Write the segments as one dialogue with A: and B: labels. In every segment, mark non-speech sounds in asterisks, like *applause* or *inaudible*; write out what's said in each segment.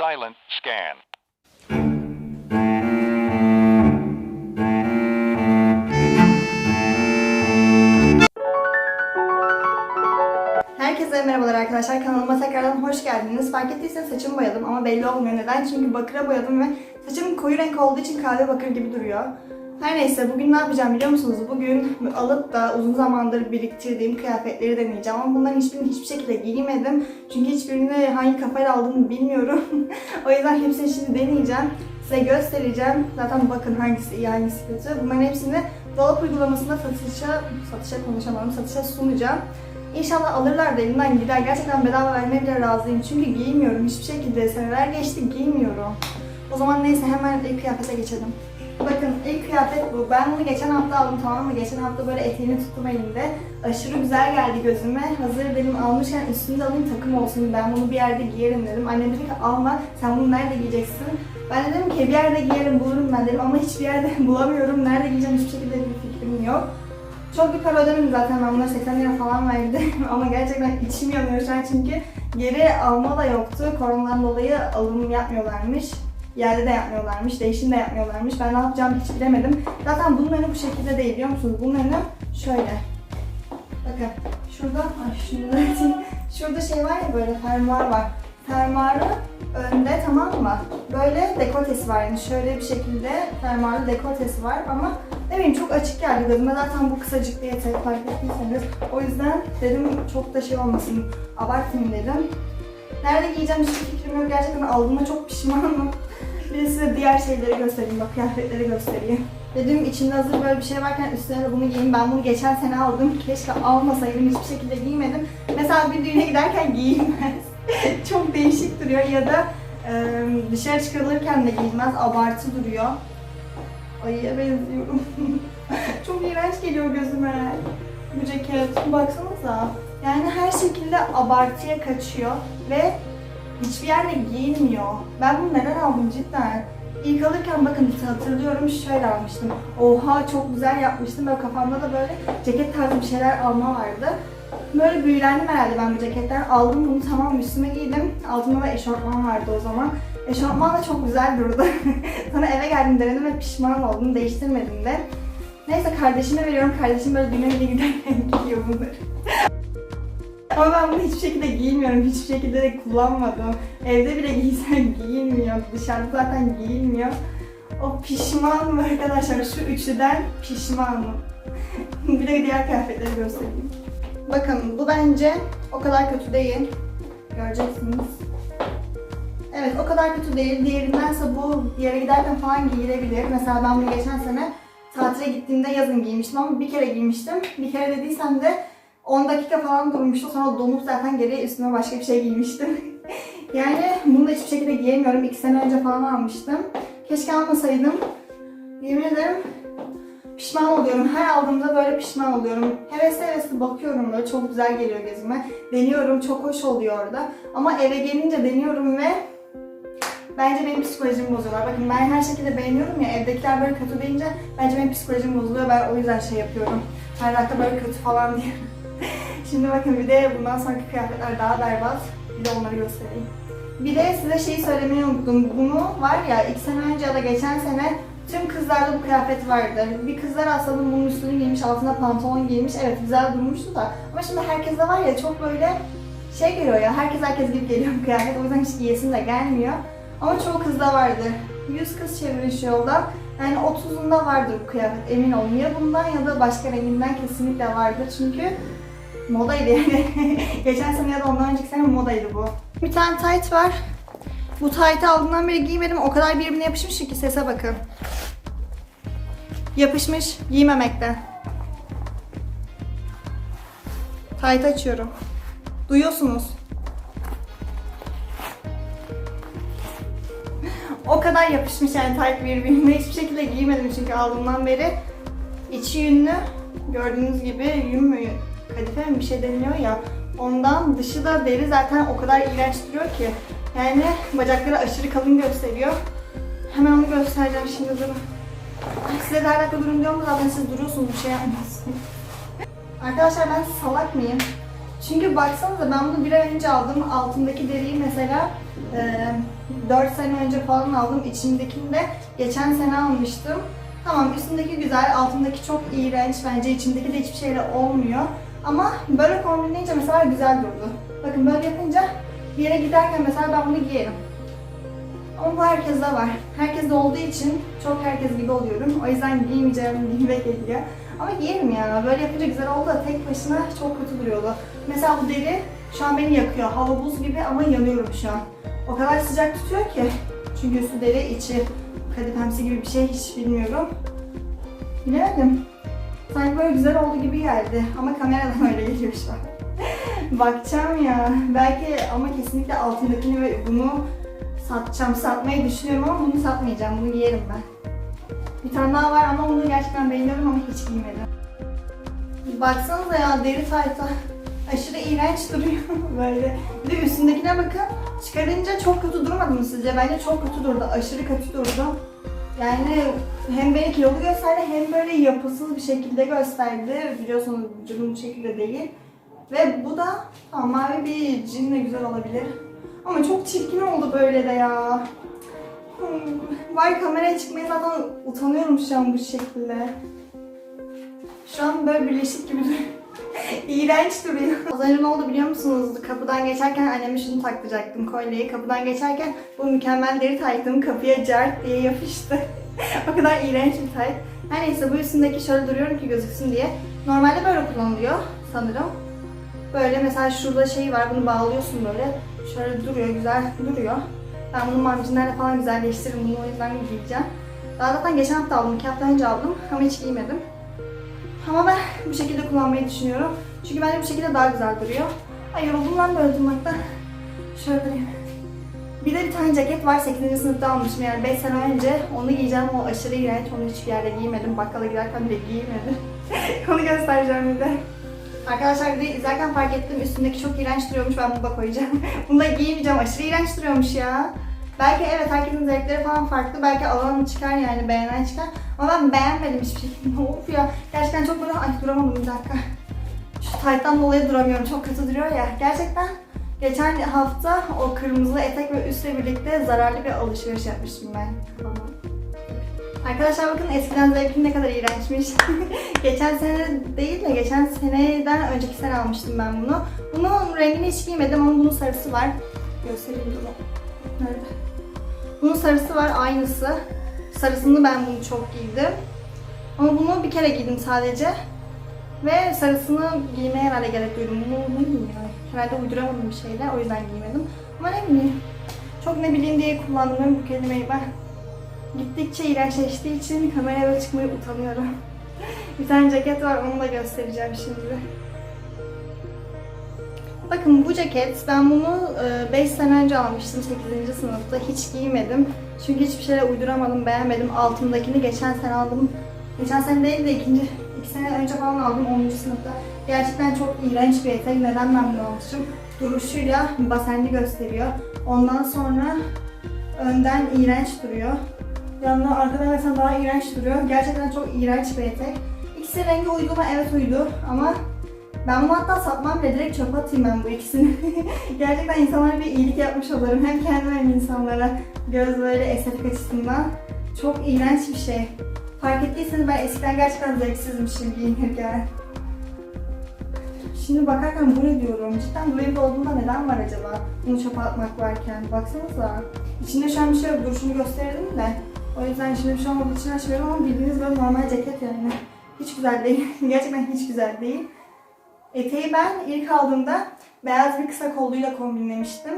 A: silent scan.
B: Herkese merhabalar arkadaşlar. Kanalıma tekrardan hoş geldiniz. Fark ettiyseniz saçımı boyadım ama belli olmuyor. Neden? Çünkü bakıra boyadım ve saçım koyu renk olduğu için kahve bakır gibi duruyor. Her neyse bugün ne yapacağım biliyor musunuz? Bugün alıp da uzun zamandır biriktirdiğim kıyafetleri deneyeceğim ama bunların hiçbirini hiçbir şekilde giymedim. Çünkü hiçbirini hangi kafayla aldığımı bilmiyorum. *laughs* o yüzden hepsini şimdi deneyeceğim. Size göstereceğim. Zaten bakın hangisi iyi hangisi kötü. Bunların hepsini dolap uygulamasında satışa, satışa konuşamadım, satışa sunacağım. İnşallah alırlar da elimden gider. Gerçekten bedava vermeye bile razıyım. Çünkü giymiyorum. Hiçbir şekilde seneler geçti giymiyorum. O zaman neyse hemen ilk kıyafete geçelim. Bakın ilk kıyafet bu. Ben bunu geçen hafta aldım tamam mı? Geçen hafta böyle eteğini tuttum elimde. Aşırı güzel geldi gözüme. Hazır dedim almışken üstünde alayım takım olsun. Ben bunu bir yerde giyerim dedim. Annem dedi ki alma sen bunu nerede giyeceksin? Ben de dedim ki bir yerde giyerim bulurum ben dedim ama hiçbir yerde *laughs* bulamıyorum. Nerede giyeceğim hiçbir şekilde bir fikrim yok. Çok bir para ödemedim zaten ben buna 80 lira falan verdim *laughs* ama gerçekten içim yanıyor şu an çünkü geri alma da yoktu. Koronadan dolayı alım yapmıyorlarmış. Yerde de yapmıyorlarmış, değişim de yapmıyorlarmış. Ben ne yapacağımı hiç bilemedim. Zaten bunun önü bu şekilde değil biliyor musunuz? Bunun önü şöyle. Bakın şurada, ay şunu da atayım. Şurada şey var ya böyle fermuar var. Fermuarı önde tamam mı? Böyle dekoltesi var yani şöyle bir şekilde fermuarlı dekoltesi var ama ne bileyim çok açık geldi gözüme. Zaten bu kısacık bir etek fark ettiyseniz. O yüzden dedim çok da şey olmasın, abartmayayım dedim. Nerede giyeceğim hiçbir fikrim yok. Gerçekten aldığıma çok pişmanım. Bir de size diğer şeyleri göstereyim, bak kıyafetleri göstereyim. Dedim içinde hazır böyle bir şey varken üstüne de bunu giyeyim. Ben bunu geçen sene aldım. Keşke almasaydım, hiçbir şekilde giymedim. Mesela bir düğüne giderken giyilmez. *laughs* çok değişik duruyor ya da dışarı çıkarılırken de giyilmez. Abartı duruyor. Ayıya benziyorum. *laughs* çok iğrenç geliyor gözüme. Bu ceket. Baksanıza. Yani her şekilde abartıya kaçıyor ve hiçbir yerde giyilmiyor. Ben bunu neden aldım cidden? İlk alırken bakın hatırlıyorum şöyle almıştım. Oha çok güzel yapmıştım. Böyle kafamda da böyle ceket tarzı bir şeyler alma vardı. Böyle büyülendim herhalde ben bu ceketten. Aldım bunu tamam üstüme giydim. Altımda da eşortman vardı o zaman. Eşortman da çok güzel durdu. *laughs* Sonra eve geldim denedim ve pişman oldum. Değiştirmedim de. Neyse kardeşime veriyorum. Kardeşim böyle düğüne bile giderken *laughs* giyiyor bunları. Ama ben bunu hiçbir şekilde giymiyorum. Hiçbir şekilde de kullanmadım. Evde bile giysem *laughs* giyilmiyor. Dışarıda zaten giyilmiyor. O pişmanım arkadaşlar. Şu üçlüden pişmanım. *laughs* bir de diğer kıyafetleri göstereyim. Bakın bu bence o kadar kötü değil. Göreceksiniz. Evet o kadar kötü değil. Diğerindense bu yere giderken falan giyilebilir. Mesela ben bunu geçen sene tatile gittiğimde yazın giymiştim ama bir kere giymiştim. Bir kere dediysem de 10 dakika falan durmuştu. Sonra donup zaten geriye üstüme başka bir şey giymiştim. *laughs* yani bunu da hiçbir şekilde giyemiyorum. 2 sene önce falan almıştım. Keşke almasaydım. Yemin ederim pişman oluyorum. Her aldığımda böyle pişman oluyorum. Hevesli hevesli bakıyorum böyle çok güzel geliyor gözüme. Deniyorum çok hoş oluyor orada. Ama eve gelince deniyorum ve Bence benim psikolojimi bozuyorlar. Bakın ben her şekilde beğeniyorum ya evdekiler böyle kötü deyince bence benim psikolojim bozuluyor. Ben o yüzden şey yapıyorum. Her dakika böyle kötü falan diye. *laughs* Şimdi bakın bir de bundan sonraki kıyafetler daha berbat. Bir de onları göstereyim. Bir de size şeyi söylemeyi unuttum. Bunu var ya iki sene önce ya da geçen sene tüm kızlarda bu kıyafet vardı. Bir kızlar aslında bunun üstünü giymiş, altına pantolon giymiş. Evet güzel durmuştu da. Ama şimdi herkeste var ya çok böyle şey geliyor ya. Herkes herkes gibi geliyor bu kıyafet. O yüzden hiç giyesim de gelmiyor. Ama çoğu kızda vardı. 100 kız çevirmiş yolda. Yani 30'unda vardır bu kıyafet emin olun. Ya bundan ya da başka renginden kesinlikle vardır. Çünkü modaydı yani. *laughs* Geçen sene ya da ondan önceki sene modaydı bu. Bir tane tight var. Bu tight'ı aldığımdan beri giymedim. O kadar birbirine yapışmış ki sese bakın. Yapışmış giymemekten. Tight açıyorum. Duyuyorsunuz. O kadar yapışmış yani tight birbirine. Hiçbir şekilde giymedim çünkü aldığımdan beri. İçi yünlü. Gördüğünüz gibi yün mü? Kadife mi bir şey deniyor ya. Ondan dışı da deri zaten o kadar iğrenç ki. Yani bacakları aşırı kalın gösteriyor. Hemen onu göstereceğim şimdi durun. Size de her dakika durun diyorum zaten siz duruyorsunuz bir şey yapmıyorsunuz. Arkadaşlar ben salak mıyım? Çünkü baksanıza ben bunu bir ay önce aldım. Altındaki deriyi mesela e, 4 sene önce falan aldım. İçindekini de geçen sene almıştım. Tamam üstündeki güzel, altındaki çok iğrenç. Bence içindeki de hiçbir şeyle olmuyor. Ama böyle kombinleyince mesela güzel durdu. Bakın böyle yapınca bir yere giderken mesela ben bunu giyerim. Ama bu herkeste var. Herkeste olduğu için çok herkes gibi oluyorum. O yüzden giymeyeceğim *laughs* giyime geliyor. Ama giyerim ya. Böyle yapınca güzel oldu da tek başına çok kötü duruyordu. Mesela bu deri şu an beni yakıyor. Hava buz gibi ama yanıyorum şu an. O kadar sıcak tutuyor ki. Çünkü üstü deri, içi kadifemsi gibi bir şey hiç bilmiyorum. Bilemedim. Sanki böyle güzel oldu gibi geldi. Ama kameradan *laughs* öyle geliyor şu an. Bakacağım ya. Belki ama kesinlikle altındakini ve bunu satacağım. Satmayı düşünüyorum ama bunu satmayacağım. Bunu giyerim ben. Bir tane daha var ama onu gerçekten beğeniyorum ama hiç giymedim. Baksanıza ya deri tayta. Aşırı iğrenç duruyor *laughs* böyle. Bir de üstündekine bakın. Çıkarınca çok kötü durmadı mı sizce? Bence çok kötü durdu. Aşırı kötü durdu. Yani hem beni kilolu gösterdi hem böyle yapısız bir şekilde gösterdi. Biliyorsunuz vücudum bu şekilde değil. Ve bu da tamam, mavi bir cinle güzel olabilir. Ama çok çirkin oldu böyle de ya. Hmm, Var kameraya çıkmaya zaten utanıyorum şu an bu şekilde. Şu an böyle birleşik gibi duruyor. İğrenç duruyor. Az önce ne oldu biliyor musunuz? Kapıdan geçerken anneme şunu taktıracaktım kolyeyi. Kapıdan geçerken bu mükemmel deri taktım. Kapıya cart diye yapıştı. *laughs* o kadar iğrenç bir tayt. Her neyse bu üstündeki şöyle duruyorum ki gözüksün diye. Normalde böyle kullanılıyor sanırım. Böyle mesela şurada şey var bunu bağlıyorsun böyle. Şöyle duruyor güzel duruyor. Ben bunu marjinlerle falan güzelleştiririm. Bunu o yüzden giyeceğim. Daha zaten geçen hafta aldım. iki hafta önce aldım. Ama hiç giymedim. Ama ben bu şekilde kullanmayı düşünüyorum. Çünkü bence bu şekilde daha güzel duruyor. Ay yoruldum lan böyle. Şöyle durayım. Bir de bir tane ceket var 8. sınıfta almışım yani 5 sene önce. Onu giyeceğim. O aşırı iğrenç. Onu hiçbir yerde giymedim. Bakkala giderken bile giymedim. *laughs* Onu göstereceğim bir de. Arkadaşlar de izlerken fark ettim üstündeki çok iğrenç duruyormuş ben bunu da koyacağım. *laughs* bunu da giymeyeceğim aşırı iğrenç duruyormuş ya. Belki evet herkesin zevkleri falan farklı belki alan çıkar yani beğenen çıkar. Ama ben beğenmedim hiçbir şekilde. *laughs* Of ya gerçekten çok böyle ay duramadım bir dakika. Şu tayttan dolayı duramıyorum çok kötü duruyor ya. Gerçekten geçen hafta o kırmızı etek ve üstle birlikte zararlı bir alışveriş yapmıştım ben. Arkadaşlar bakın eskiden zevkim ne kadar iğrençmiş. *laughs* geçen sene değil de geçen seneden önceki sene almıştım ben bunu. Bunun rengini hiç giymedim ama bunun sarısı var. Göstereyim bunu. Nerede? Bunun sarısı var aynısı. Sarısını ben bunu çok giydim. Ama bunu bir kere giydim sadece. Ve sarısını giymeye herhalde gerek duydum. Bunu ne giyeyim yani? Herhalde uyduramadım bir şeyle o yüzden giymedim. Ama ne bileyim. Çok ne bileyim diye kullandım bu kelimeyi ben. Gittikçe iğrençleştiği için kameraya çıkmayı utanıyorum. *laughs* bir tane ceket var onu da göstereceğim şimdi. Bakın bu ceket ben bunu 5 sene önce almıştım 8. sınıfta hiç giymedim. Çünkü hiçbir şeyle uyduramadım beğenmedim. Altındakini geçen sene aldım. Geçen sene değil de ikinci, iki sene önce falan aldım 10. sınıfta. Gerçekten çok iğrenç bir etek. Neden ben bunu almışım? Duruşuyla basenli gösteriyor. Ondan sonra önden iğrenç duruyor. Yanına arkadan mesela daha iğrenç duruyor. Gerçekten çok iğrenç bir etek. İkisi rengi uydu mu? Evet uydu ama ben bunu hatta satmam bile direkt çöpe atayım ben bu ikisini. *laughs* Gerçekten insanlara bir iyilik yapmış olurum. Hem kendime hem insanlara. Göz böyle estetik açısından. Çok iğrenç bir şey. Fark ettiyseniz ben eskiden gerçekten zevksizmişim giyinirken. Şimdi bakarken bu ne diyorum? Cidden bu renkli olduğunda neden var acaba? Bunu çöpe atmak varken. Baksanıza. İçinde şu an bir şey yok. Duruşunu gösterelim de. O yüzden şimdi bir şey olmadığı için açmıyorum ama bildiğiniz böyle normal ceket yani. Hiç güzel değil. *laughs* Gerçekten hiç güzel değil. Eteği ben ilk aldığımda beyaz bir kısa kolluyla kombinlemiştim.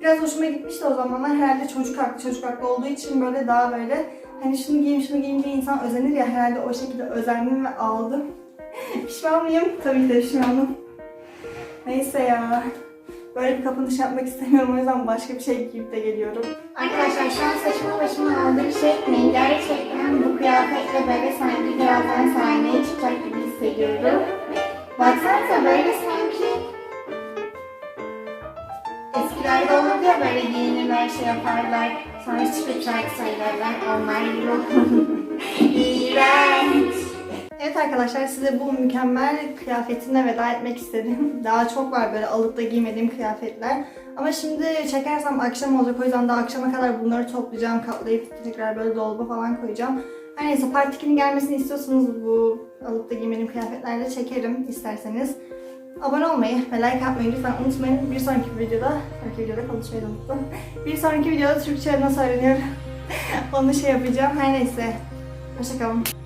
B: Biraz hoşuma gitmişti o zamanlar. Herhalde çocuk haklı, çocuk haklı olduğu için böyle daha böyle hani şunu giyeyim, şunu giyeyim diye insan özenir ya herhalde o şekilde özendim ve aldım. *laughs* Pişman mıyım? Tabii ki de pişmanım. Neyse ya. Böyle bir kapanış yapmak istemiyorum o yüzden başka bir şey giyip de geliyorum. Arkadaşlar şu an saçımı başıma aldığım şey ne? Gerçekten bu kıyafetle böyle sanki birazdan sahneye çıkacak gibi hissediyorum. Baksanıza böyle sanki eskilerde olurdu ya böyle giyinirler şey yaparlar. Sonra çıkıp şarkı söylerler. Onlar oldu. *laughs* İğrenç. Evet arkadaşlar size bu mükemmel kıyafetimle veda etmek istedim. *laughs* Daha çok var böyle alıp da giymediğim kıyafetler. Ama şimdi çekersem akşam olacak o yüzden daha akşama kadar bunları toplayacağım, katlayıp tekrar böyle dolaba falan koyacağım. Her neyse part 2'nin gelmesini istiyorsanız bu alıp da giymediğim kıyafetlerle çekerim isterseniz. Abone olmayı ve like atmayı lütfen unutmayın. Bir sonraki videoda, sonraki videoda konuşmayı unuttum. Bir sonraki videoda Türkçe nasıl öğreniyorum *laughs* onu şey yapacağım. Her neyse. Hoşçakalın.